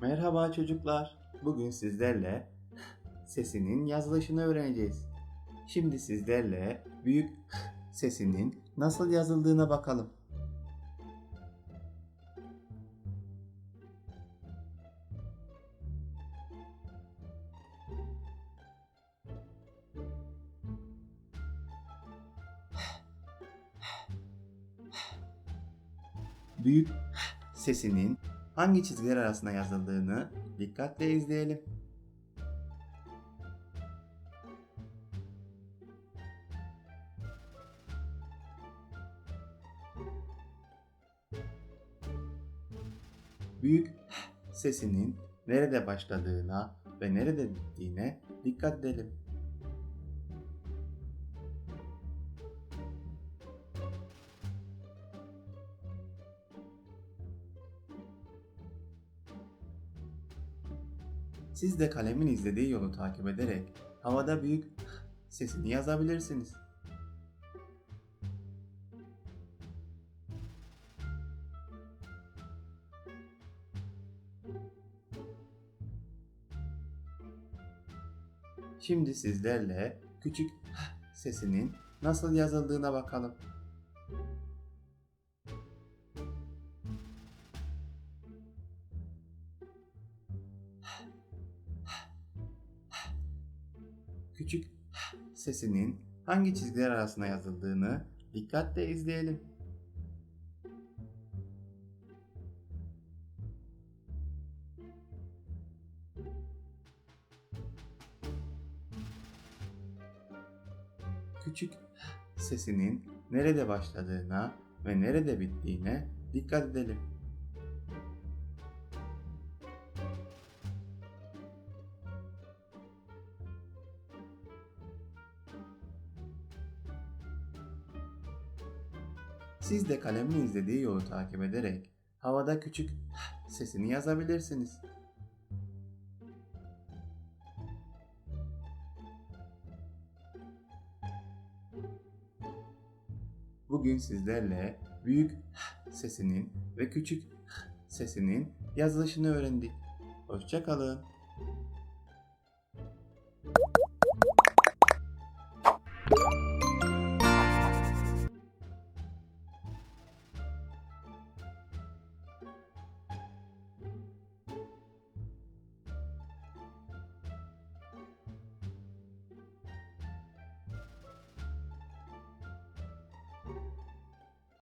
Merhaba çocuklar. Bugün sizlerle sesinin yazılışını öğreneceğiz. Şimdi sizlerle büyük sesinin nasıl yazıldığına bakalım. Büyük sesinin hangi çizgiler arasında yazıldığını dikkatle izleyelim. Büyük sesinin nerede başladığına ve nerede bittiğine dikkat edelim. Siz de kalemin izlediği yolu takip ederek havada büyük sesini yazabilirsiniz. Şimdi sizlerle küçük sesinin nasıl yazıldığına bakalım. Küçük sesinin hangi çizgiler arasında yazıldığını dikkatle izleyelim. Küçük sesinin nerede başladığına ve nerede bittiğine dikkat edelim. Siz de kalemin izlediği yolu takip ederek havada küçük sesini yazabilirsiniz. Bugün sizlerle büyük sesinin ve küçük sesinin yazılışını öğrendik. Hoşçakalın.